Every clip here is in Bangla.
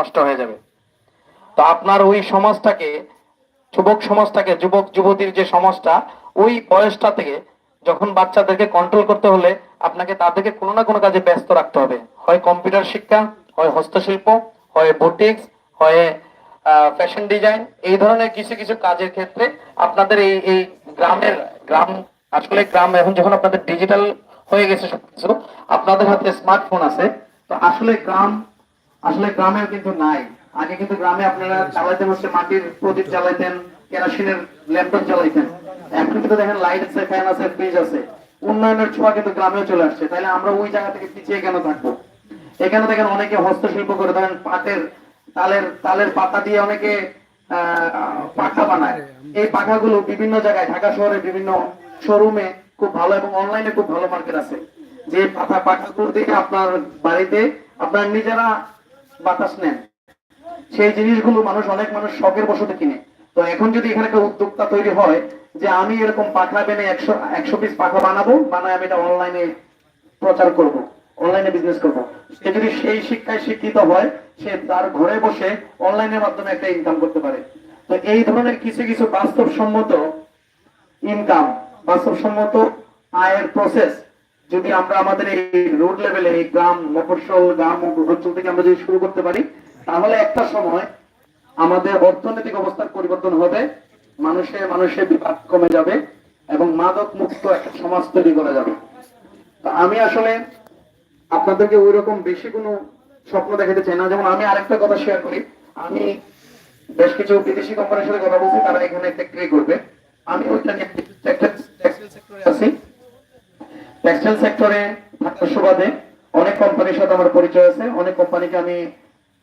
নষ্ট হয়ে যাবে। তো আপনার ওই সমাজটাকে, যুবক সমাজটাকে, যুবক, যুবতীর যে সমাজটা, ওই বয়সটা থেকে যখন বাচ্চাদেরকে কন্ট্রোল করতে হলে আপনাকে তাদেরকে কোনো না কোনো কাজে ব্যস্ত রাখতে হবে। হয় কম্পিউটার শিক্ষা, হয় হস্তশিল্প, হয় বুটিক্স হয় ফ্যাশন ডিজাইন এই ধরনের কিছু কিছু কাজের ক্ষেত্রে আপনাদের এই এই গ্রামের, গ্রাম, আসলে গ্রাম এখন যখন আপনাদের ডিজিটাল হয়ে গেছে সবকিছু, আপনাদের হাতে স্মার্টফোন আছে। তো আসলে গ্রাম আসলে গ্রামেও কিন্তু নাই। আগে কিন্তু গ্রামে আপনারা চালাইতেন হচ্ছে মাটির প্রদীপ জ্বালাইতেন, কেরোসিনের ল্যাপটপ জ্বালাইতেন। এখন কিন্তু দেখেন লাইট আছে ফ্যান আছে ফ্রিজ আছে। উন্নয়নের ছোঁয়া কিন্তু গ্রামেও চলে আসছে। তাহলে আমরা ওই জায়গা থেকে পিছিয়ে কেন থাকব? এখানে দেখেন অনেকে হস্তশিল্প করে, ধরেন পাটের তালের তালের পাতা দিয়ে অনেকে পাখা বানায়। এই পাখাগুলো বিভিন্ন জায়গায়, ঢাকা শহরে বিভিন্ন শোরুমে খুব ভালো এবং অনলাইনে খুব ভালো মার্কেট আছে। যে পাখা, পাখাগুলো দিয়ে আপনার বাড়িতে আপনার নিজেরা বাতাস নেন। সেই জিনিসগুলো মানুষ, অনেক মানুষ শখের বসতে কিনে। তো এখন যদি এখানে একটা উদ্যোক্তা তৈরি হয় যে আমি এরকম পাখা বেনে একশো একশো পিস পাখা বানাবো, বানায় আমি এটা অনলাইনে প্রচার করব অনলাইনে বিজনেস করব। সে যদি সেই শিক্ষায় শিক্ষিত হয়, সে তার ঘরে বসে অনলাইনের মাধ্যমে একটা ইনকাম করতে পারে। তো এই ধরনের কিছু কিছু বাস্তবসম্মত ইনকাম বাস্তবসম্মত আয়ের প্রসেস যদি আমরা আমাদের এই রোড লেভেলে এই গ্রাম মফস্বল গ্রাম অঞ্চল থেকে আমরা যদি শুরু করতে পারি, তাহলে একটা সময় আমাদের অর্থনৈতিক অবস্থার পরিবর্তন হবে, মানুষে মানুষের বিবাদ কমে যাবে এবং মাদক মুক্ত একটা সমাজ তৈরি করা যাবে। আমি আসলে আপনাদেরকে ওই রকম বেশি কোনো স্বপ্ন দেখাতে চাই না। যেমন আমি আরেকটা কথা শেয়ার করি। আমি বেশ কিছু বিদেশি কোম্পানির সাথে কথা বলছি, তারা এখানে ফ্যাক্টরি করবে। আমি ওইটা নিয়ে সেক্টরে আছি। টেক্সটাইল সেক্টরে থাকার সুবাদে অনেক কোম্পানির সাথে আমার পরিচয় আছে। অনেক কোম্পানিকে আমি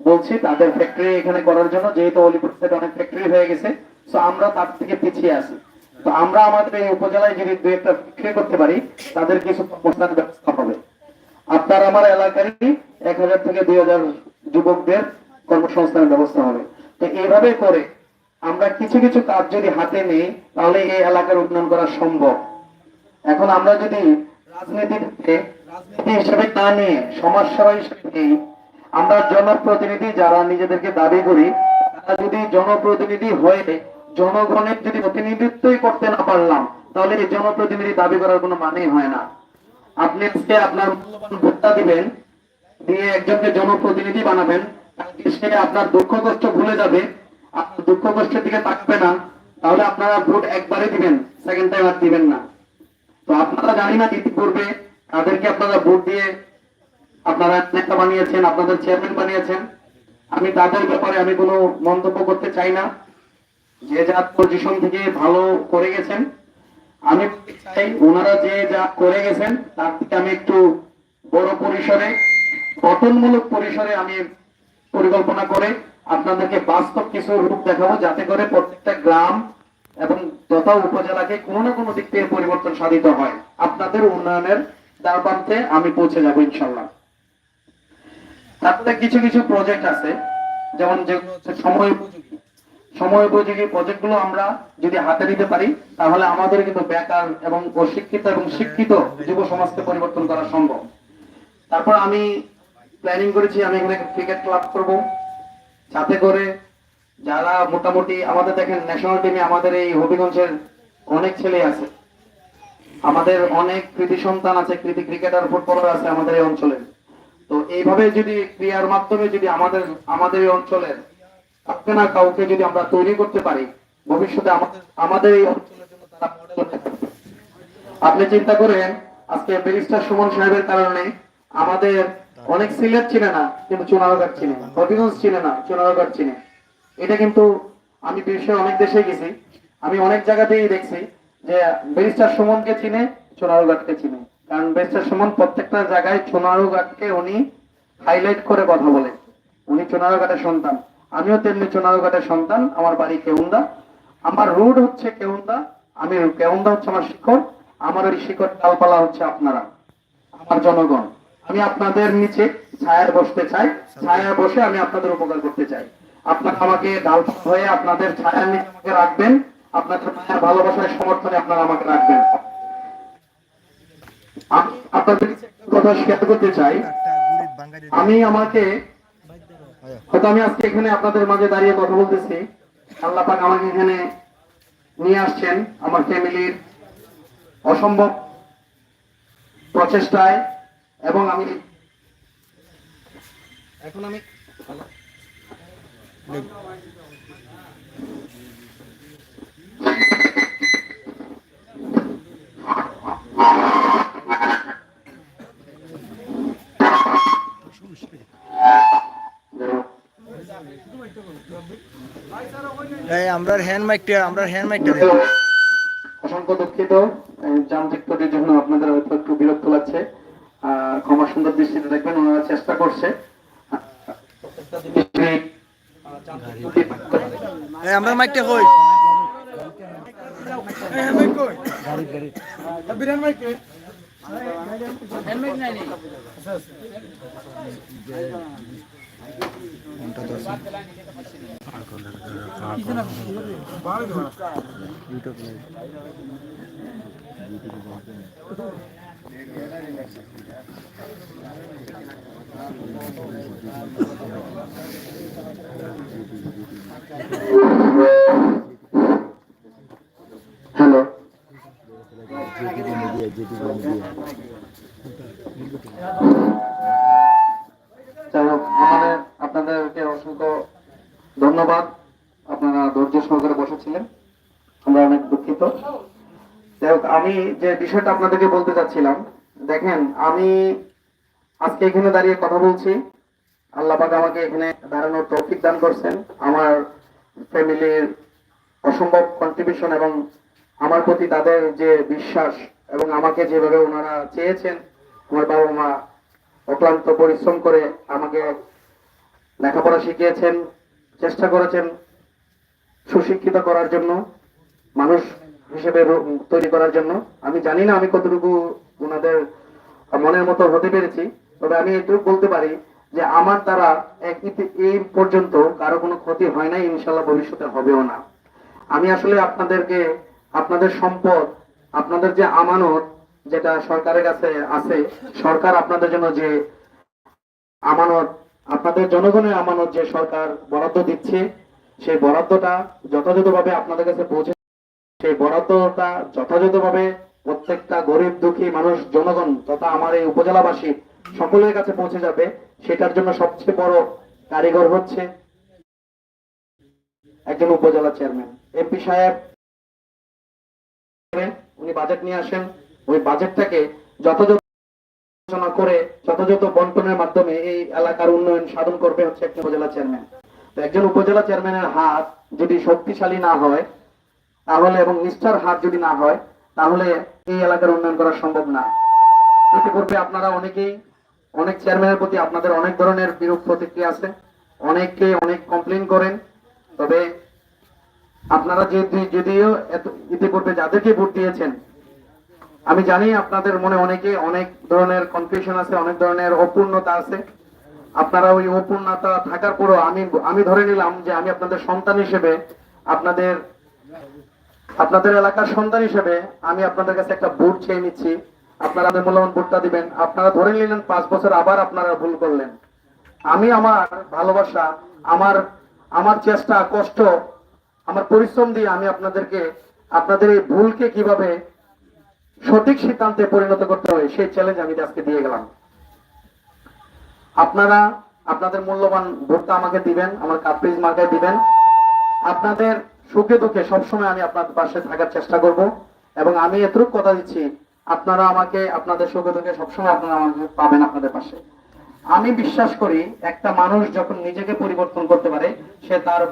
বলছি, তাদের ফ্যাক্টরি এখানে করার জন্য, যেহেতু অলিপুর সাইডে অনেক ফ্যাক্টরি হয়ে গেছে, তো আমরা তার থেকে পিছিয়ে আছি। তো আমরা আমাদের এই উপজেলায় যদি দু একটা ফ্যাক্টরি করতে পারি, তাদের কিছু কর্মসংস্থান ব্যবস্থা হবে। আপনার আমার এলাকারই এক হাজার থেকে দুই হাজার যুবকদের কর্মসংস্থানের ব্যবস্থা হবে। তো এইভাবে করে আমরা কিছু কিছু কাজ যদি হাতে নেই, তাহলে এই এলাকার উন্নয়ন করা সম্ভব। এখন আমরা যদি জনপ্রতিনিধি বানাবেন সে আপনার দুঃখ কষ্ট ভুলে যাবে, আপনার দুঃখ কষ্টের দিকে তাকবে না, তাহলে আপনারা ভোট একবারে দিবেন সেকেন্ড টাইম আর দিবেন না। তো আপনারা জানি না ইতিপূর্বে তাদেরকে আপনারা ভোট দিয়ে আপনারা নেতা বানিয়েছেন, আপনাদের চেয়ারম্যান বানিয়েছেন। আমি তাদের ব্যাপারে আমি কোনো মন্তব্য করতে চাই না। যে যার পজিশন থেকে ভালো করে গেছেন। আমি চাই ওনারা যে যা করে গেছেন, তার থেকে আমি একটু বড় পরিসরে গঠনমূলক পরিসরে আমি পরিকল্পনা করে আপনাদেরকে বাস্তব কিছু রূপ দেখাবো, যাতে করে প্রত্যেকটা গ্রাম এবং তথা উপজেলাকে কোনো না কোনো দিক থেকে পরিবর্তন সাধিত হয়। আপনাদের উন্নয়নের দ্বারপ্রান্তে আমি পৌঁছে যাব ইনশাল্লাহ তারপরে কিছু কিছু প্রজেক্ট আছে, যেমন যেগুলো হচ্ছে সময় উপযোগী। সময় উপযোগী প্রজেক্টগুলো আমরা যদি হাতে নিতে পারি, তাহলে আমাদের কিন্তু বেকার এবং অশিক্ষিত এবং শিক্ষিত যুব সমাজকে পরিবর্তন করা সম্ভব। তারপর আমি প্ল্যানিং করেছি, আমি এখানে ক্রিকেট ক্লাব করব। যাতে করে যারা মোটামুটি আমাদের দেখেন ন্যাশনাল টিমে আমাদের এই হবিগঞ্জের অনেক ছেলে আছে। আমাদের অনেক কৃতি সন্তান আছে, কৃতি ক্রিকেটার ফুটবলার আছে আমাদের এই অঞ্চলে। তো এইভাবে যদি ক্রিয়ার মাধ্যমে যদি আমাদের আমাদের এই অঞ্চলের কাউকে না কাউকে যদি আমরা তৈরি করতে পারি, ভবিষ্যতে আমাদের এই। আপনি চিন্তা করেন, আজকে ব্যারিস্টার সুমন সাহেবের কারণে আমাদের অনেক সিলেট চিনে না, কিন্তু চুনারঘাট চিনে। হবিগঞ্জ চিনে না চুনারঘাট চিনে। এটা কিন্তু আমি বিশ্বের অনেক দেশে গেছি। আমি অনেক জায়গাতেই দেখছি যে ব্যারিস্টার সুমনকে চিনে সোনারু চুনারঘাটকে চিনে। কারণ ব্যারিস্টার সুমন প্রত্যেকটা জায়গায় সোনারু চুনারঘাটকে উনি হাইলাইট করে কথা বলে। উনি চুনারঘাটের সন্তান। আমিও তেমনি চুনারঘাটের সন্তান। আমার বাড়ি কেউন্দা। আমার রুট হচ্ছে কেউন্দা। আমি কেউন্দা হচ্ছে আমার শিকড় আমার ওই শিকড় ডালপালা হচ্ছে আপনারা। আমার জনগণ। আমি আপনাদের নিচে ছায়ার বসতে চাই। ছায়ায় বসে আমি আপনাদের উপকার করতে চাই। আপনারা আমাকে ডালপালা হয়ে আপনাদের ছায়ার নিচে আমাকে রাখবেন। আপনাদের মায়ের ভালোবাসার সমর্থনে আপনারা আমাকে রাখবেন। আমি আপনাদের কথা শেয়ার করতে চাই। আমি আমাকে, হয়তো আমি আজকে এখানে আপনাদের মাঝে দাঁড়িয়ে কথা বলতেছি। আল্লাহ পাক আমাকে এখানে নিয়ে আসছেন আমার ফ্যামিলির অসম্ভব প্রচেষ্টায়। এবং আমি এখন আমি আমরার হ্যান্ড মাইকটা আমরার হ্যান্ড মাইকটা অসংখ্য দুঃখিত। যান্ত্রিক জন্য আপনাদের হয়তো একটু বিরক্ত লাগছে। ক্ষমা সুন্দর দৃষ্টিতে দেখবেন, ওনারা চেষ্টা করছে। এই আমরার মাইকটা কই হ্যালো যাই হোক আপনাদেরকে অসংখ্য ধন্যবাদ। আপনারা ধৈর্য সহকারে বসেছিলেন। আমরা অনেক দুঃখিত। আমি যে বিষয়টা আপনাদেরকে বলতে চাচ্ছিলাম, দেখেন, আমি আজকে এখানে দাঁড়িয়ে কথা বলছি। আল্লাহ পাক আমাকে এখানে দাঁড়ানোর তৌফিক দান করছেন। আমার ফ্যামিলির অসম্ভব কন্ট্রিবিউশন এবং আমার প্রতি তাদের যে বিশ্বাস এবং আমাকে যেভাবে ওনারা চেয়েছেন, আমার বাবা মা অক্লান্ত পরিশ্রম করে আমাকে লেখাপড়া শিখিয়েছেন, চেষ্টা করেছেন সুশিক্ষিত করার জন্য, মানুষ হিসেবে তৈরি করার জন্য। আমি জানি না আমি কতটুকু ওনাদের মনের মতো হতে পেরেছি। তবে আমি এটুকু বলতে পারি যে আমার এক এই পর্যন্ত কারও কোনো ক্ষতি হয় নাই ইনশাল্লাহ ভবিষ্যতে হবেও না। আমি আসলে আপনাদেরকে, আপনাদের সম্পদ, আপনাদের যে আমানত যেটা সরকারের কাছে আছে, সরকার আপনাদের জন্য যে আমানত, আপনাদের জনগণের আমানত যে সরকার বরাদ্দ দিচ্ছে, সেই বরাদ্দটা যথাযথভাবে আপনাদের কাছে পৌঁছে সেই বরাদ্দটা যথাযথভাবে প্রত্যেকটা গরিব দুঃখী মানুষ, জনগণ তথা আমার এই উপজেলাবাসী সকলের কাছে পৌঁছে যাবে। সেটার জন্য সবচেয়ে বড় কারিগর হচ্ছে একজন উপজেলা চেয়ারম্যান। এমপি সাহেব, উনি বাজেট নিয়ে আসেন। ওই বাজেটটাকে যথাযথ আলোচনা করে যথাযথ বন্টনের মাধ্যমে এই এলাকার উন্নয়ন সাধন করবে হচ্ছে একজন উপজেলা চেয়ারম্যান। তো একজন উপজেলা চেয়ারম্যানের হাত যদি শক্তিশালী না হয়, তাহলে এবং নিষ্ঠার হাত যদি না হয়, তাহলে এই এলাকার উন্নয়ন করা সম্ভব না। এতে করবে আপনারা অনেকেই অনেক চেয়ারম্যানের প্রতি আপনাদের অনেক ধরনের বিরূপ প্রতিক্রিয়া আছে। অনেককে অনেক কমপ্লেন করেন। তবে আপনারা যদি যদিও ইতিপূর্বে যাদেরকে ভোট দিয়েছেন, আমি জানি আপনাদের মনে অনেকে অনেক ধরনের কনফিউশন আছে, অনেক ধরনের অপূর্ণতা আছে। আপনারা ওই অপূর্ণতা থাকার পরও আমি আমি ধরে নিলাম যে আমি আপনাদের সন্তান হিসেবে আপনাদের আপনাদের এলাকার সন্তান হিসেবে আমি আপনাদের কাছে একটা ভোট চেয়ে নিচ্ছি। আপনারা আমাদের মূল্যবান ভোটটা দিবেন। আপনারা ধরে নিলেন পাঁচ বছর আবার আপনারা ভুল করলেন। আমি আমার ভালোবাসা, আমার আমার চেষ্টা, কষ্ট, আমার পরিশ্রম দিয়ে আমি আপনাদেরকে, আপনাদের এই ভুলকে কীভাবে সঠিক সিদ্ধান্তে পরিণত করতে হবে সেই চ্যালেঞ্জ আমি আজকে দিয়ে গেলাম। আপনারা, আপনাদের মূল্যবান ভোটটা আমাকে দিবেন, আমার কাপ্রিজ মার্কায় দিবেন। আপনাদের সুখে দুঃখে সবসময় আমি আপনাদের পাশে থাকার চেষ্টা করব এবং আমি এতটুকু কথা দিচ্ছি আপনারা আমাকে আপনাদের সুখে দুঃখে সবসময় আপনারা আমাকে পাবেন আপনাদের পাশে। আমি বিশ্বাস করি, একটা মানুষ যখন নিজেকে পরিবর্তন করতে পারে, সে তার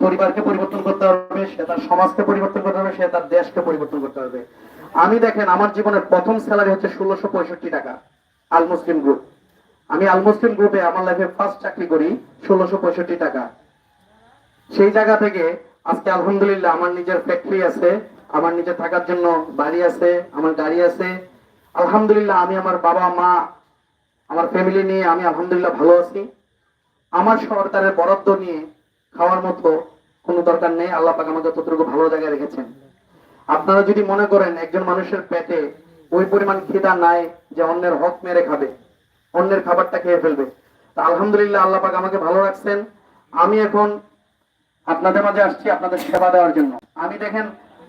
পরিবারকে পরিবর্তন করতে পারবে, সে তার সমাজকে পরিবর্তন করতে পারবে, সে তার দেশকে পরিবর্তন করতে পারবে। আমি দেখেন, আমার জীবনের প্রথম স্যালারি হচ্ছে ষোলোশো পঁয়ষট্টি টাকা, আল মুসলিম গ্রুপ আমি আল মুসলিম গ্রুপে আমার লাইফে ফার্স্ট চাকরি করি, ষোলোশো পঁয়ষট্টি টাকা। সেই জায়গা থেকে আজকে আলহামদুলিল্লাহ আমার নিজের ফ্যাক্টরি আছে আমার নিজে থাকার জন্য বাড়ি আছে, আমার গাড়ি আছে। আলহামদুলিল্লাহ, আমি আমার বাবা, মা, আমার ফ্যামিলি নিয়ে আমি আলহামদুলিল্লাহ ভালো আছি। আমার সরকারের বরাদ্দ নিয়ে খাওয়ার মতো কোনো দরকার নেই। আল্লাহ পাক আমাকে ততটুকু ভালো জায়গায় রেখেছেন। আপনারা যদি মনে করেন একজন মানুষের পেটে ওই পরিমাণ খিদা নাই যে অন্যের হক মেরে খাবে, অন্যের খাবারটা খেয়ে ফেলবে। তা আলহামদুলিল্লাহ আল্লাহ পাক আমাকে ভালো রাখছেন। আমি এখন আপনাদের মাঝে আসছি আপনাদের সেবা দেওয়ার জন্য। আমি দেখেন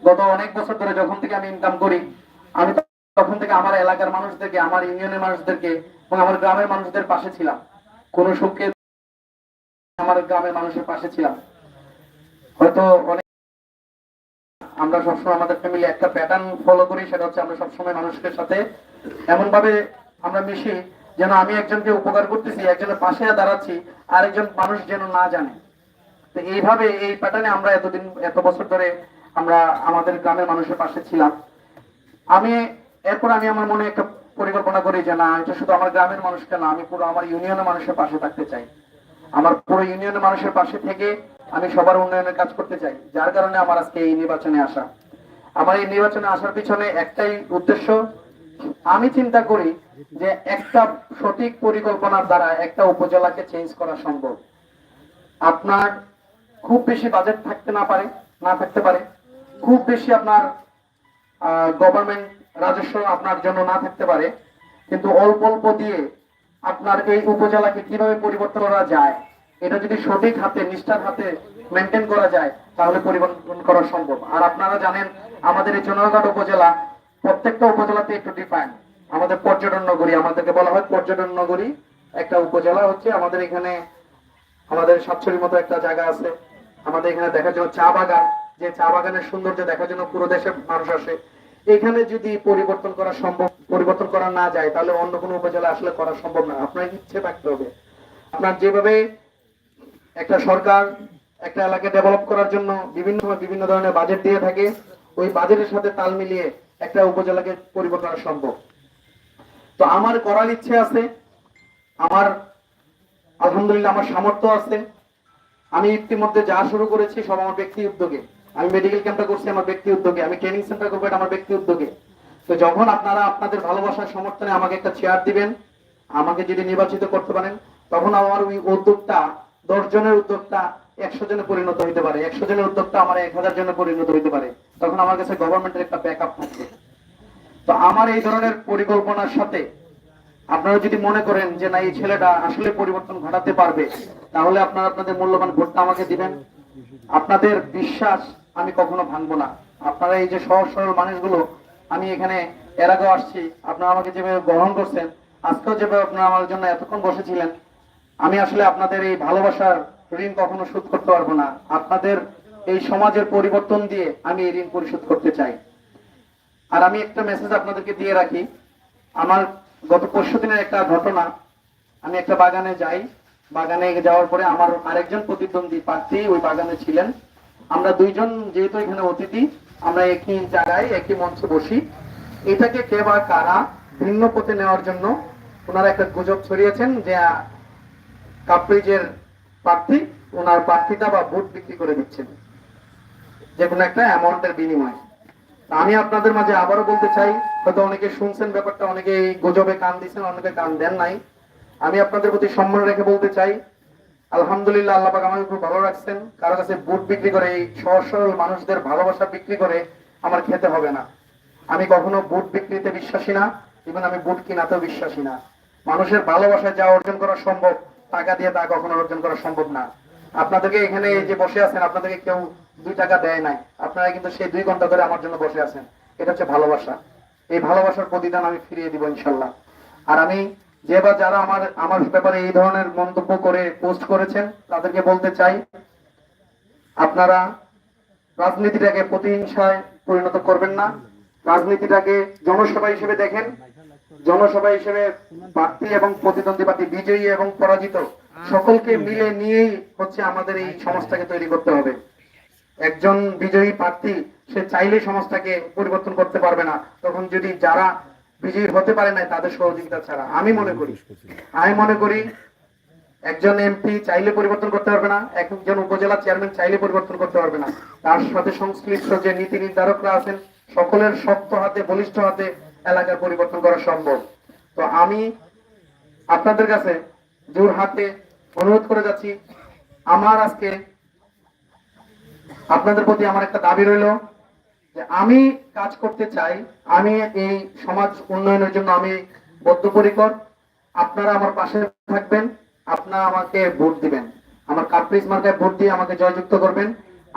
গত অনেক বছর ধরে যখন থেকে আমি ইনকাম করি, আমি তখন থেকে আমার এলাকার মানুষদেরকে, আমার ইউনিয়নের মানুষদেরকে এবং আমার গ্রামের মানুষদের পাশে ছিলাম। কোন সুখে আমার গ্রামের মানুষের পাশে ছিলাম। হয়তো অনেক আমরা সবসময় আমাদের ফ্যামিলি একটা প্যাটার্ন ফলো করি, সেটা হচ্ছে আমরা সবসময় মানুষের সাথে এমন ভাবে আমরা মিশি যেন আমি একজনকে উপকার করতেছি, একজনের পাশে দাঁড়াচ্ছি, আরেকজন মানুষ যেন না জানে। তো এইভাবে এই প্যাটার্নে আমরা এতদিন, এত বছর ধরে আমরা আমাদের গ্রামের মানুষের পাশে ছিলাম। আমি, এরপর আমি আমার মনে একটা পরিকল্পনা করি যে না, এটা শুধু আমার গ্রামের মানুষকে না, আমি পুরো আমার ইউনিয়নের মানুষের পাশে থাকতে চাই। আমার পুরো ইউনিয়নের মানুষের পাশে থেকে আমি সবার উন্নয়নের কাজ করতে চাই, যার কারণে আমার আজকে এই নির্বাচনে আসা। আমার এই নির্বাচনে আসার পিছনে একটাই উদ্দেশ্য, আমি চিন্তা করি যে একটা সঠিক পরিকল্পনার দ্বারা একটা উপজেলাকে চেঞ্জ করা সম্ভব। আপনার খুব বেশি বাজেট থাকতে না পারে, না থাকতে পারে। খুব বেশি আপনার গভর্নমেন্ট রাজস্ব আপনার জন্য না থাকতে পারে, কিন্তু অল্প অল্প দিয়ে আপনার এই উপজেলাকে কীভাবে পরিবর্তন করা যায়, এটা যদি সঠিক হাতে, নিষ্ঠার হাতে মেনটেন করা যায়, তাহলে পরিবর্তন করা সম্ভব। আর আপনারা জানেন, আমাদের এই চন্দ্রঘাট উপজেলা প্রত্যেকটা উপজেলাতে একটু ডিফাইন আমাদের পর্যটন নগরী, আমাদেরকে বলা হয় পর্যটন নগরী। একটা উপজেলা হচ্ছে আমাদের এখানে, আমাদের সাতছড়ির মতো একটা জায়গা আছে। আমাদের এখানে দেখার জন্য চা বাগান যে চা বাগানের সৌন্দর্য দেখার জন্য পুরো দেশের মানুষ আসে। এখানে যদি পরিবর্তন করা সম্ভব পরিবর্তন করা না যায়, তাহলে অন্য কোনো উপজেলা আসলে করা সম্ভব না। আপনার ইচ্ছে থাকতে হবে। আপনার যেভাবে একটা সরকার, একটা এলাকা ডেভেলপ করার জন্য বিভিন্ন বিভিন্ন ধরনের বাজেট দিয়ে থাকে, ওই বাজেটের সাথে তাল মিলিয়ে একটা উপজেলাকে পরিবর্তন সম্ভব। তো আমার করার ইচ্ছে আছে, আমার আলহামদুলিল্লাহ আমার সামর্থ্য আছে। আমি ইতিমধ্যে যা শুরু করেছি সব আমার ব্যক্তি উদ্যোগে। আমি মেডিকেল ক্যাম্পটা করছি আমার ব্যক্তি উদ্যোগে, আমি ট্রেনিং সেন্টার করব আমার ব্যক্তি উদ্যোগে। তো যখন আপনারা আপনাদের ভালোবাসার সমর্থনে আমাকে একটা চেয়ার দিবেন, আমাকে যদি নির্বাচিত করতে পারেন, তখন আমার ওই উদ্যোগটা, দশ জনের উদ্যোগটা একশো জনে পরিণত হইতে পারে। একশো জনের উদ্যোগটা আমার এক হাজার জনে পরিণত হইতে পারে। তখন আমার কাছে গভর্নমেন্টের একটা ব্যাকআপ থাকবে। তো আমার এই ধরনের পরিকল্পনার সাথে আপনারা যদি মনে করেন যে না, এই ছেলেটা আসলে পরিবর্তন ঘটাতে পারবে, তাহলে আপনারা আপনাদের মূল্যবান ভোটটা আমাকে দিবেন। আপনাদের বিশ্বাস আমি কখনো ভাঙবো না। আপনারা এই যে সহজ সরল মানুষগুলো, আমি এখানে এর আগেও আসছি, আপনারা আমাকে যেভাবে গ্রহণ করছেন, আজকেও যেভাবে আপনারা আমার জন্য এতক্ষণ বসেছিলেন, আমি আসলে আপনাদের এই ভালোবাসার ঋণ কখনো শোধ করতে পারব না। আপনাদের এই সমাজের পরিবর্তন দিয়ে আমি এই ঋণ পরিশোধ করতে চাই। আর আমি একটা মেসেজ আপনাদেরকে দিয়ে রাখি। আমার গত পরশু দিনের একটা ঘটনা, আমি একটা বাগানে যাই। বাগানে যাওয়ার পরে আমার আরেকজন প্রতিদ্বন্দ্বী প্রার্থী ওই বাগানে ছিলেন। আমরা দুইজন যেহেতু এখানে অতিথি, আমরা একই জায়গায়, একই মঞ্চে বসি। এটাকে কে বা কারা ভিন্ন পথে নেওয়ার জন্য ওনারা একটা গুজব ছড়িয়েছেন যে কাপ্রিজের প্রার্থী, ওনার প্রার্থীটা বা ভোট বিক্রি করে দিচ্ছেন। যে কোনো একটা অ্যামাউন্টের বিনিময়ে। আমি আপনাদের মাঝে আবারও বলতে চাই, হয়তো অনেকে শুনছেন ব্যাপারটা অনেকে গুজবে কান দিচ্ছেন, অনেকে কান দেন নাই। আমি আপনাদের প্রতি সম্মান রেখে বলতে চাই আলহামদুলিল্লাহ, আল্লাহ পাক আমাকে খুব ভালো রাখছেন। কারও কাছে বুট বিক্রি করে, এই সহজ সরল মানুষদের ভালোবাসা বিক্রি করে আমার খেতে হবে না। আমি কখনো বুট বিক্রিতে বিশ্বাসী না ইভেন আমি বুট কিনাতেও বিশ্বাসী না। মানুষের ভালোবাসা যা অর্জন করা সম্ভব, টাকা দিয়ে তা কখনো অর্জন করা সম্ভব না। আপনাদেরকে এখানে যে বসে আছেন, আপনাদেরকে কেউ দুই টাকা দেয় নাই। আপনারা কিন্তু সেই দুই ঘণ্টা ধরে আমার জন্য বসে আছেন। এটা হচ্ছে ভালোবাসা। এই ভালোবাসার প্রতিদান আমি ফিরিয়ে দিব, ইনশাল্লাহ। আর আমি যে বা যারা আমার আমার ব্যাপারে এই ধরনের মন্তব্য করে, পোস্ট করেছেন, তাদেরকে বলতে চাই, আপনারা রাজনীতিটাকে প্রতিহিংসায় পরিণত করবেন না। রাজনীতিটাকে জনসভা হিসেবে দেখেন। জনসভা হিসেবে প্রার্থী এবং প্রতিদ্বন্দ্বী প্রার্থী বিজয়ী এবং পরাজিত সকলকে মিলে নিয়েই হচ্ছে আমাদের এই সমাজটাকে তৈরি করতে হবে। একজন বিজয়ী প্রার্থী, সে চাইলে সমাজটাকে পরিবর্তন করতে পারবে না। তখন যদি যারা বিজয়ী হতে পারে নাই, তাদের সহযোগিতা ছাড়া। আমি মনে করি, আমি মনে করি একজন এমপি চাইলে পরিবর্তন করতে পারবে না, একজন উপজেলা চেয়ারম্যান চাইলে পরিবর্তন করতে পারবে না। তার সাথে সংশ্লিষ্ট যে নীতি নির্ধারকরা আছেন, সকলের শক্ত হাতে, বলিষ্ঠ হাতে এলাকার পরিবর্তন করা সম্ভব। তো আমি আপনাদের কাছে জোর হাতে অনুরোধ করে যাচ্ছি, আমার আজকে আপনাদের প্রতি আমার একটা দাবি রইল যে আমি কাজ করতে চাই, আমি এই সমাজ উন্নয়নের জন্য আমি বদ্ধপরিকর। আপনারা আমার পাশে থাকবেন, আপনারা আমাকে ভোট দিবেন। আমার কাপ্রিজ মার্কায় ভোট দিয়ে আমাকে জয়যুক্ত করবেন।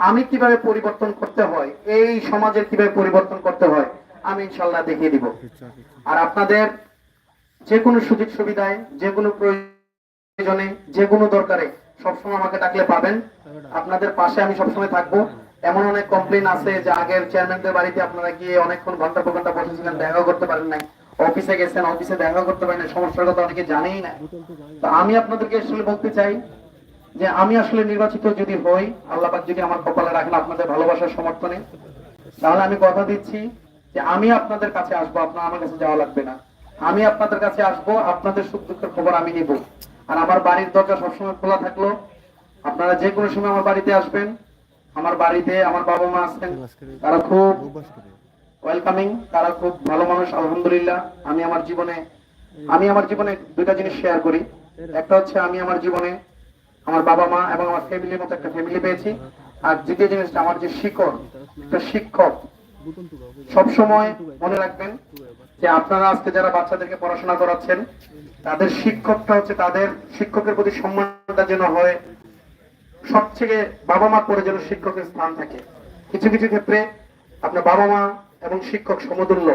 আমি কীভাবে পরিবর্তন করতে হয়, এই সমাজের কীভাবে পরিবর্তন করতে হয়, আমি ইনশাল্লাহ দেখিয়ে দিব। আর আপনাদের যে কোনো সুযোগ সুবিধায়, যে কোনো প্রয়োজনে, যে কোনো দরকারে সবসময় আমাকে ডাকলে পাবেন আপনাদের পাশে আমি সবসময় থাকব। এমন অনেক কমপ্লেন আছে যে আগের চেয়ারম্যানদের বাড়িতে আপনারা গিয়ে অনেকক্ষণ ঘণ্টা ঘণ্টা বসেছিলেন, দেখা করতে পারেন নাই। অফিসে গেছেন অফিসে দেখা করতে পারেন সমস্যার কথা অনেকে জানেই না। তো আমি আপনাদেরকে আসলে বলতে চাই যে আমি আসলে নির্বাচিত যদি হই, আল্লাহ পাক যদি আমার কপালে রাখেন আপনাদের ভালোবাসার সমর্থনে, তাহলে আমি কথা দিচ্ছি যে আমি আপনাদের কাছে আসব, আপনার আমার কাছে যাওয়া লাগবে না। আমি আপনাদের কাছে আসব, আপনাদের সুখ দুঃখের খবর আমি নিব। আর আমার বাড়ির দরজা সবসময় খোলা থাকল। আপনারা যে কোনো সময় আমার বাড়িতে আসবেন। আমার বাড়িতে আমার বাবা মা আছেন, তারা খুব ওয়েলকামিং তারা খুব ভালো মানুষ, আলহামদুলিল্লাহ। আমি আমার জীবনে, আমি আমার জীবনে দুইটা জিনিস শেয়ার করি। একটা হচ্ছে আমি আমার জীবনে আমার বাবা মা এবং আমার ফ্যামিলির মতো একটা ফ্যামিলি পেয়েছি। আর দ্বিতীয় জিনিসটা আমার যে শিকড়, একটা শিক্ষক সব সময় মনে রাখবেন যে আপনারা আজকে যারা বাচ্চাদেরকে পড়াশোনা করাচ্ছেন, তাদের শিক্ষকটা হচ্ছে তাদের শিক্ষকের প্রতি সম্মানটা যেন হয় সবথেকে বাবা মা পরে যেন শিক্ষকের স্থান থাকে। কিছু কিছু ক্ষেত্রে আপনার বাবা মা এবং শিক্ষক সমতুল্য।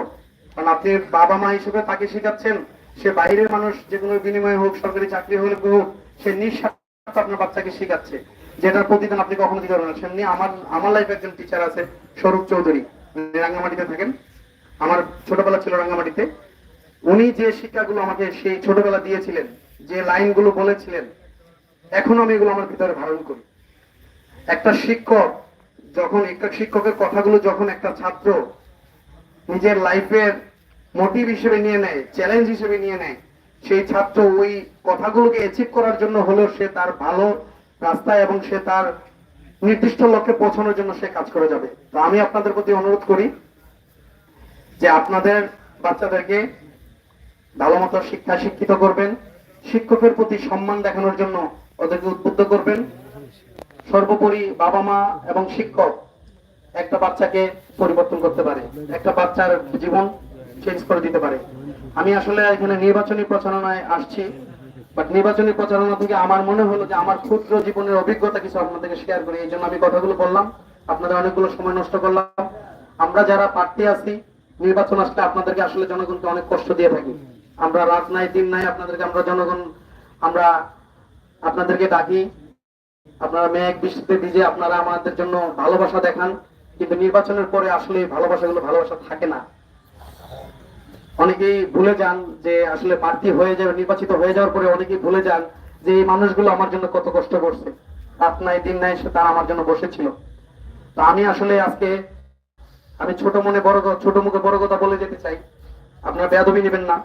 কারণ আপনি বাবা মা হিসেবে তাকে শেখাচ্ছেন, সে বাইরের মানুষ যে কোনো বিনিময়ে হোক, সরকারি চাকরি হলে হোক, সে নিঃস্বার্থ আপনার বাচ্চাকে শেখাচ্ছে। যেটার প্রতিদান আপনি কখনো দিতে পারবেন সেমনি আমার আমার লাইফে একজন টিচার আছে, স্বরূপ চৌধুরী। রাঙ্গামাটিতে থাকেন। আমার ছোটবেলা ছিল রাঙ্গামাটিতে। উনি যে শিক্ষাগুলো আমাকে সেই ছোটবেলা দিয়েছিলেন, যে লাইনগুলো বলেছিলেন এখনও আমি এগুলো আমার ভিতরে ধারণ করি। একটা শিক্ষক যখন, একটা শিক্ষকের কথাগুলো যখন একটা ছাত্র নিজের লাইফের মোটিভ হিসেবে নিয়ে নেয় চ্যালেঞ্জ হিসেবে নিয়ে নেয়, সেই ছাত্র ওই কথাগুলোকে অ্যাচিভ করার জন্য হলেও সে তার ভালো রাস্তায় এবং সে তার নির্দিষ্ট লক্ষ্যে পৌঁছানোর জন্য সে কাজ করে যাবে। তো আমি আপনাদের প্রতি অনুরোধ করি যে আপনাদের বাচ্চাদেরকে ভালো মতো শিক্ষা শিক্ষিত করবেন, শিক্ষকের প্রতি সম্মান দেখানোর জন্য ওদেরকে উদ্বুদ্ধ করবেন। সর্বোপরি বাবা মা এবং শিক্ষক একটা বাচ্চাকে পরিবর্তন করতে পারে, একটা বাচ্চার জীবন চেঞ্জ করে দিতে পারে। আমি আসলে এখানে নির্বাচনী প্রচারণায় আসছি বাট নির্বাচনী প্রচারণা থেকে আমার মনে হলো যে আমার ক্ষুদ্র জীবনের অভিজ্ঞতা কিছু আপনাদেরকে শেয়ার করি, এই জন্য আমি কথাগুলো বললাম। আপনাদের অনেকগুলো সময় নষ্ট করলাম। আমরা যারা প্রার্থী আছি, নির্বাচন আসলে আপনাদেরকে আসলে জনগণকে অনেক কষ্ট দিয়ে থাকি। আমরা রাত নাই, দিন নাই আপনাদেরকে, আমরা জনগণ, আমরা আপনাদেরকে ডাকি। আপনারা মেঘ, বৃষ্টিতে ভিজে আপনারা আমাদের জন্য ভালোবাসা দেখান। কিন্তু নির্বাচনের পরে আসলে ভালোবাসাগুলো ভালোবাসা থাকে না। অনেকেই ভুলে যান যে আসলে প্রার্থী হয়ে যাবে, নির্বাচিত হয়ে যাওয়ার পরে অনেকেই ভুলে যান যে এই মানুষগুলো আমার জন্য কত কষ্ট করছে। রাত নাই, দিন নাই, সে তারা আমার জন্য বসেছিল। তো আমি আসলে আজকে আমি ছোট মনে বড় ছোট মুখে বড় কথা বলে যেতে চাই। আপনারা বেয়াদবি নেবেন না।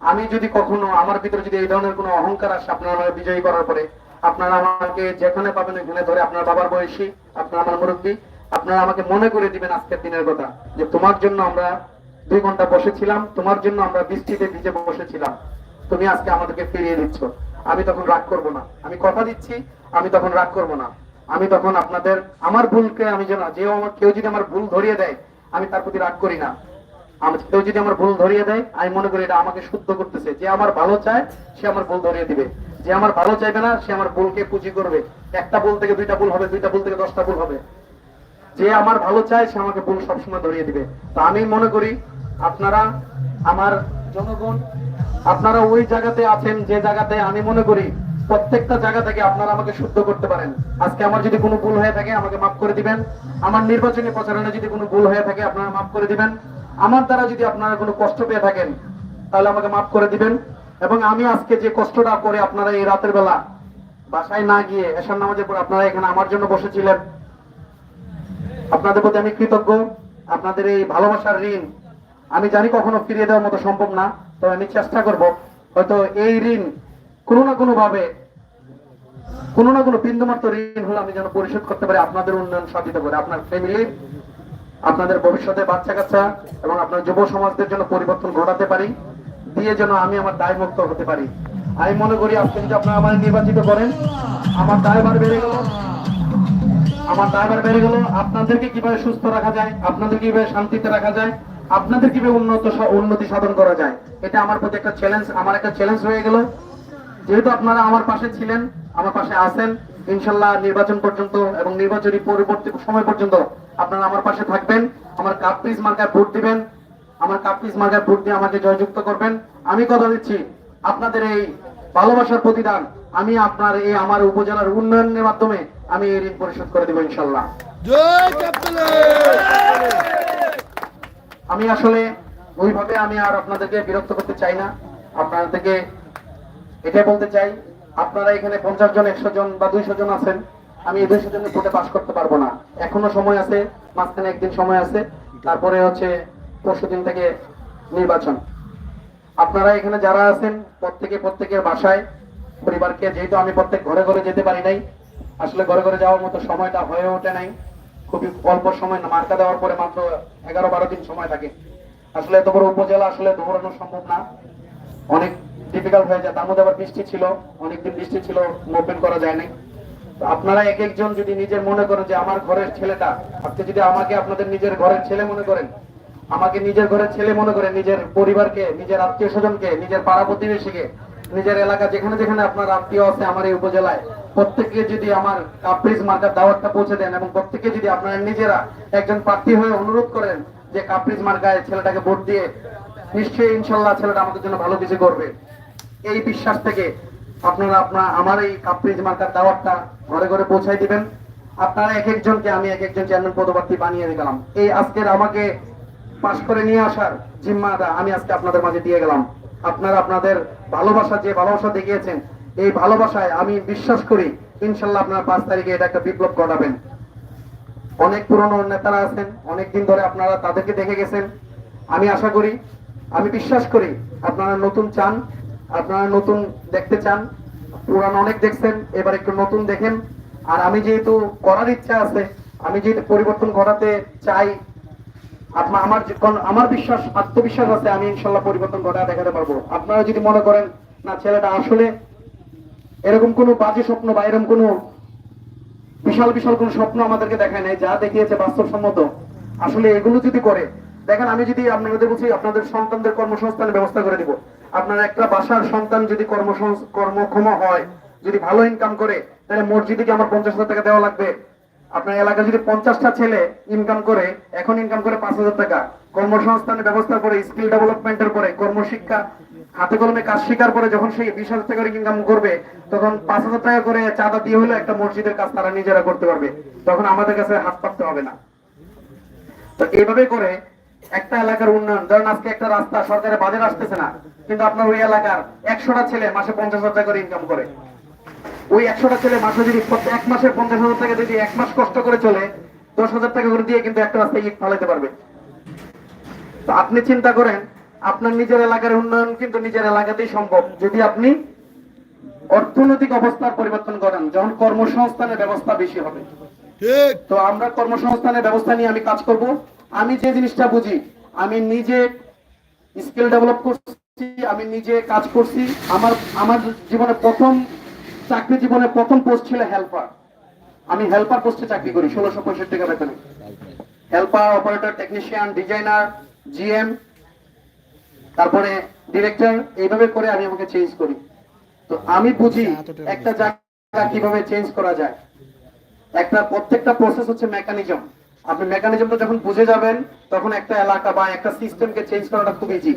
আমি যদি কখনো আমার ভিতরে যদি এই ধরনের কোনো অহংকার আসে আপনারা আমাকে বিজয়ী করার পরে, আপনারা আমাকে যেখানে পাবেন ওখানে ধরে আপনার বাবার বয়সী, আপনার আমার মুরব্বী, আপনারা আমাকে মনে করে দিবেন আজকের দিনের কথা যে তোমার জন্য আমরা দুই ঘণ্টা বসেছিলাম, তোমার জন্য আমরা বৃষ্টিতে ভিজে বসেছিলাম। তুমি আজকে আমাদেরকে ফিরিয়ে দিচ্ছ। আমি তখন রাগ করব না। আমি কথা দিচ্ছি, আমি তখন রাগ করব না। আমি তখন আপনাদের, আমার ভুলকে আমি যেন, যে আমার কেউ যদি আমার ভুল ধরিয়ে দেয়, আমি তার প্রতি রাগ করি না। কেউ যদি আমার ভুল ধরিয়ে দেয়, আমি মনে করি এটা আমাকে শুদ্ধ করতেছে। যে আমার ভালো চায়, সে আমার ভুল ধরিয়ে দিবে। যে আমার ভালো চাইবে না, সে আমার ভুলকে পুঁজি করবে। একটা ভুল থেকে দুইটা ভুল হবে, দুইটা ভুল থেকে দশটা ভুল হবে। যে আমার ভালো চায়, সে আমাকে ভুল সবসময় ধরিয়ে দিবে। তো আমি মনে করি, আপনারা, আমার জনগণ, আপনারা ওই জায়গাতে আছেন, যে জায়গাতে আমি মনে করি, প্রত্যেকটা জায়গা থেকে আপনারা আমাকে শুদ্ধ করতে পারেন। আজকে আমার যদি কোনো ভুল হয়ে থাকে, আমাকে মাফ করে দিবেন। আমার নির্বাচনী প্রচারণে যদি কোনো ভুল হয়ে থাকে, আপনারা মাফ করে দিবেন। আমার দ্বারা যদি আপনারা কোনো কষ্ট পেয়ে থাকেন, তাহলে আমাকে মাফ করে দিবেন। এবং আমি আজকে যে কষ্টটা করে আপনারা এই রাতের বেলা বাসায় না গিয়ে এসার নামাজের পর আপনারা এখানে আমার জন্য বসেছিলেন, আপনাদের প্রতি আমি কৃতজ্ঞ। আপনাদের এই ভালোবাসার ঋণ আমি জানি কখনো ফিরিয়ে দেওয়ার মতো সম্ভব না, তবে আমি চেষ্টা করব। হয়তো এই ঋণ কোনো না কোনো ভাবে কোনো না কোনো বিন্দুমাত্র ঋণ হলে আমি যেন পরিশোধ করতে পারি, আপনাদের উন্নয়ন সাধিত করে, আপনার ফ্যামিলির আপনাদের ভবিষ্যতে বাচ্চা কাচ্চা এবং আপনার যুব সমাজদের জন্য পরিবর্তন ঘটাতে পারি, দিয়ে যেন আমি আমার দায় মুক্ত হতে পারি। আমি মনে করি আজকে যদি আপনারা আমার নির্বাচিত করেন, আমার দায়ভার বেড়ে গেল। আমার দায়ভার বেড়ে গেল। আপনাদেরকে কীভাবে সুস্থ রাখা যায়, আপনাদের কীভাবে শান্তিতে রাখা যায়, আপনাদের কীভাবে উন্নত উন্নতি সাধন করা যায়, এটা আমার প্রতি একটা চ্যালেঞ্জ আমার একটা চ্যালেঞ্জ হয়ে গেল। যেহেতু আপনারা আমার পাশে ছিলেন আমার পাশে আছেন ইনশাল্লাহ নির্বাচন পর্যন্ত এবং নির্বাচনী পরবর্তী সময় পর্যন্ত আপনারা আমার পাশে থাকবেন। আমার কাপ্রিজ মার্কায় ভোট দিবেন। আমার কাপ্রিজ মার্কায় ভোট দিয়ে আমাকে জয়যুক্ত করবেন। আমি কথা দিচ্ছি আপনাদের এই ভালোবাসার প্রতিদান আমি আপনার এই আমার উপজেলার উন্নয়নের মাধ্যমে আমি এই ঋণ পরিশোধ করে দেবো ইনশাল্লাহ। আমি আসলে ওইভাবে আমি আর আপনাদেরকে বিরক্ত করতে চাই না। আপনাদের থেকে এটাই বলতে চাই আপনারা এখানে পঞ্চাশ জন, একশো জন বা দুইশো জন আছেন, আমি এই দুইশো জনের ভোটে পাশ করতে পারব না। এখনও সময় আছে, মাঝখানে একদিন সময় আছে, তারপরে হচ্ছে পরশু দিন থেকে নির্বাচন। আপনারা এখানে যারা আছেন, প্রত্যেকে প্রত্যেকের বাসায়, পরিবারকে, যেহেতু আমি প্রত্যেক ঘরে ঘরে যেতে পারি নাই, আসলে ঘরে ঘরে যাওয়ার মতো সময়টা হয়ে ওঠে নাই। খুবই অল্প সময়, মার্কা দেওয়ার পরে মাত্র এগারো বারো দিন সময় থাকে। আসলে এত বড় উপজেলা আসলে দৌড়ানো সম্ভব না। অনেক ডিফিকাল্ট হয়ে যায়। তার মধ্যে আবার বৃষ্টি ছিল, অনেকদিন বৃষ্টি ছিল মুভমেন্ট করা যায় নাই। আপনারা এক একজন যদি নিজের মনে করেন যে আমার ঘরের ছেলেটা, আপনি যদি আমাকে আপনাদের নিজের ঘরের ছেলে মনে করেন, আমাকে নিজের ঘরের ছেলে মনে করেন, নিজের পরিবারকে, নিজের আত্মীয় স্বজনকে, নিজের পাড়া প্রতিবেশীকে, নিজের এলাকা যেখানে যেখানে আপনার আত্মীয় আছে আমার এই উপজেলায়, প্রত্যেককে যদি আমার কাপ্রিজ মার্কার দাওয়াতটা পৌঁছে দেন এবং প্রত্যেককে যদি আপনারা নিজেরা একজন প্রার্থী হয়ে অনুরোধ করেন যে কাপ্রিজ মার্কায় ছেলেটাকে ভোট দিয়ে, নিশ্চয়ই ইনশাল্লাহ ছেলেটা আমাদের জন্য ভালো কিছু করবে। এই বিশ্বাস থেকে আপনারা আপনার আমার এই কাপ্রিজ মার্কার দাওয়াতটা ঘরে ঘরে পৌঁছাই দিবেন। আপনারা এক একজনকে আমি এক একজন চেয়ারম্যান পদপ্রার্থী বানিয়ে গেলাম। এই আজকের আমাকে পাশ করে নিয়ে আসার জিম্মাটা আমি আজকে আপনাদের মাঝে দিয়ে গেলাম। আপনারা আপনাদের ভালোবাসা যে ভালোবাসা দেখিয়েছেন, এই ভালোবাসায় আমি বিশ্বাস করি ইনশাল্লাহ আপনারা পাঁচ তারিখে এটা একটা বিপ্লব ঘটাবেন। অনেক পুরনো নেতারা আছেন অনেক দিন ধরে আপনারা তাদেরকে দেখে গেছেন। আমি আশা করি, আমি বিশ্বাস করি আপনারা নতুন চান। আপনারা নতুন দেখতে চান, পুরানো অনেক দেখছেন, এবার একটু নতুন দেখেন। আর আমি যেহেতু করার ইচ্ছা আছে, আমি যেহেতু পরিবর্তন ঘটাতে চাই আপনার আমার আমার বিশ্বাস, আত্মবিশ্বাস আছে, আমি ইনশাল্লাহ পরিবর্তন ঘটা দেখাতে পারব। আপনারা যদি মনে করেন, না, ছেলেটা আসলে এরকম কোনো বাজে স্বপ্ন বা এরকম কোনো বিশাল বিশাল কোন স্বপ্ন আমাদেরকে দেখায় নাই, যা দেখিয়েছে বাস্তবসম্মত, আসলে এগুলো যদি করে, দেখেন আমি যদি আপনাদের বলছি, আপনাদের সন্তানদের কর্মসংস্থানের ব্যবস্থা করে দিব। আপনার একটা বাসার সন্তান যদি কর্মক্ষম হয়, যদি ভালো ইনকাম করে, তাহলে মসজিদে কি আমার পঞ্চাশ হাজার টাকা দেওয়া লাগবে? আপনার এলাকায় যদি পঞ্চাশটা ছেলে ইনকাম করে, এখন ইনকাম করে পাঁচ হাজার টাকা। কর্মসংস্থানের ব্যবস্থা করে স্কিল ডেভেলপমেন্টের পরে, কর্মশিক্ষা, হাতে কলমে কাজ শিকার পরে যখন সেই বিশ হাজার টাকা ইনকাম করবে, তখন পাঁচ হাজার টাকা করে চাঁদা দিয়ে হলে একটা মসজিদের কাজ তারা নিজেরা করতে পারবে। তখন আমাদের কাছে হাত পাততে হবে না। তো এইভাবে করে একটা এলাকার উন্নয়ন ধরেন আজকে একটা রাস্তা সরকারের বাজেট আসতেছে না কিন্তু আপনার ওই এলাকার একশোটা ছেলে মাসে পঞ্চাশ হাজার টাকা করে ইনকাম করে। ওই একশোটা ছেলে মাসে যদি এক মাসের পঞ্চাশ হাজার টাকা যদি এক মাস কষ্ট করে চলে দশ হাজার টাকা করে দিয়ে কিন্তু একটা রাস্তায় ইট ফালাইতে পারবে। তো আপনি চিন্তা করেন আপনার নিজের এলাকার উন্নয়ন কিন্তু নিজের এলাকাতেই সম্ভব। যদি আপনি অর্থনৈতিক অবস্থার পরিবর্তন করেন যখন কর্মসংস্থানের ব্যবস্থা বেশি হবে। তো আমরা কর্মসংস্থানের ব্যবস্থা নিয়ে আমি কাজ করব। আমি যে জিনিসটা বুঝি আমি নিজে স্কিল ডেভেলপ করছি আমি নিজে কাজ করছি আমার আমার জীবনে প্রথম চাকরি জীবনে প্রথম পোস্ট ছিল হেল্পার আমি হেল্পার পোস্টে চাকরি করি ষোলোশো পঁয়ষট্টি টাকা বেতনে। Helper operator technician designer GM তারপরে ডিরেক্টর এইভাবে করে আমি আমাকে চেঞ্জ করি। তো আমি বুঝি একটা জায়গা কীভাবে চেঞ্জ করা যায়। একটা প্রত্যেকটা প্রসেস হচ্ছে মেকানিজম আপনি মেকানিজমটা যখন বুঝে যাবেন, তখন একটা এলাকা বা একটা সিস্টেমকে চেঞ্জ করাটা খুব ইজি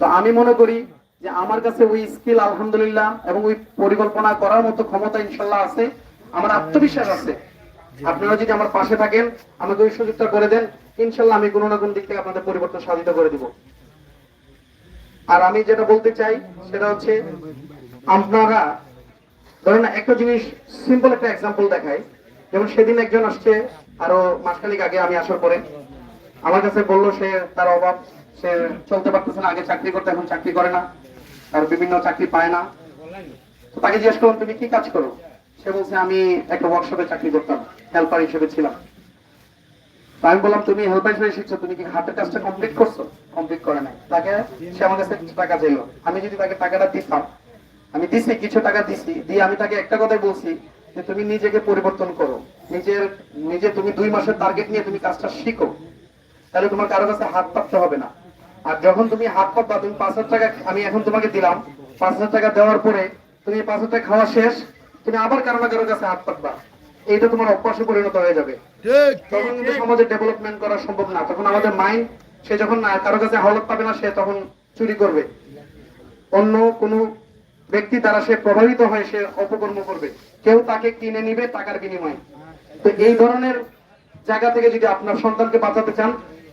তো আমি মনে করি যে আমার কাছে ওই স্কিল আলহামদুলিল্লাহ, এবং ওই পরিকল্পনা করার মতো ক্ষমতা ইনশাল্লাহ আছে। আমার আত্মবিশ্বাস আছে। আপনারা যদি আমার পাশে থাকেন, আমাকে ওই সুযোগটা করে দেন, ইনশাল্লাহ আমি কোনো না কোনো দিক থেকে আপনাদের পরিবর্তন সাধিত করে দিব। আর আমি যেটা বলতে চাই, সেটা হচ্ছে আপনারা, ধরেন একটা জিনিস সিম্পল একটা এক্সাম্পল দেখায় যেমন সেদিন একজন আসছে আরও মাসখালিক আগে আমি আসার পরে আমার কাছে বলল সে তার অভাব, সে চলতে পারতেছে না, আগে চাকরি করতে, এখন চাকরি করে না আর বিভিন্ন চাকরি পায় না। তাকে জিজ্ঞেস করলাম, তুমি কি কাজ করো? সে বলছে, আমি একটা ওয়ার্কশপে চাকরি করতাম হেল্পার হিসেবে ছিলাম। আমি বললাম, তুমি হেল্পার হিসেবে শিখছো তুমি কি হাতের কাজটা কমপ্লিট করছ? কমপ্লিট করে নাই। তাকে, সে আমার কাছে কিছু টাকা চাইলো। আমি যদি তাকে টাকাটা দিতাম, আমি দিছি, কিছু টাকা দিছি, দিয়ে আমি তাকে একটা কথাই বলছি যে তুমি নিজেকে পরিবর্তন করো। নিজের নিজে তুমি দুই মাসের টার্গেট নিয়ে তুমি কাজটা শিখো। তাহলে তোমার কারও কাছে হাত পাততে হবে না। আর যখন তুমি হাত পাতবা তুমি পাঁচ হাজার টাকা আমি এখন তোমাকে দিলাম পাঁচ হাজার টাকা দেওয়ার পরে তুমি পাঁচ হাজার টাকা খাওয়া শেষ তুমি আবার কারও না কারও কাছে হাত পাতবা। এইটা তোমার অভ্যাসে পরিণত হয়ে যাবে। তখন কিন্তু সমাজে ডেভেলপমেন্ট করা সম্ভব না। তখন আমাদের মাইন্ড সে যখন না কারও কাছে হাওলাত পাবে না সে তখন চুরি করবে। অন্য কোনো ব্যক্তি দ্বারা সে প্রভাবিত হয়ে সে অপকর্ম করবে। কেউ তাকে কিনে নিবে টাকার বিনিময়ে। তো এই ধরনের জায়গা থেকে যদি আপনার সন্তানকে বাঁচাতে চান,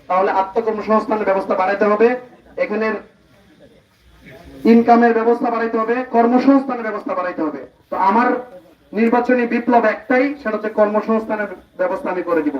তাহলে আত্মকর্মসংস্থানের ব্যবস্থা বাড়াইতে হবে। এখানের ইনকামের ব্যবস্থা বাড়াইতে হবে, কর্মসংস্থানের ব্যবস্থা বাড়াইতে হবে। তো আমার নির্বাচনী বিপ্লব একটাই, সেটা হচ্ছে কর্মসংস্থানের ব্যবস্থা আমি করে দিব।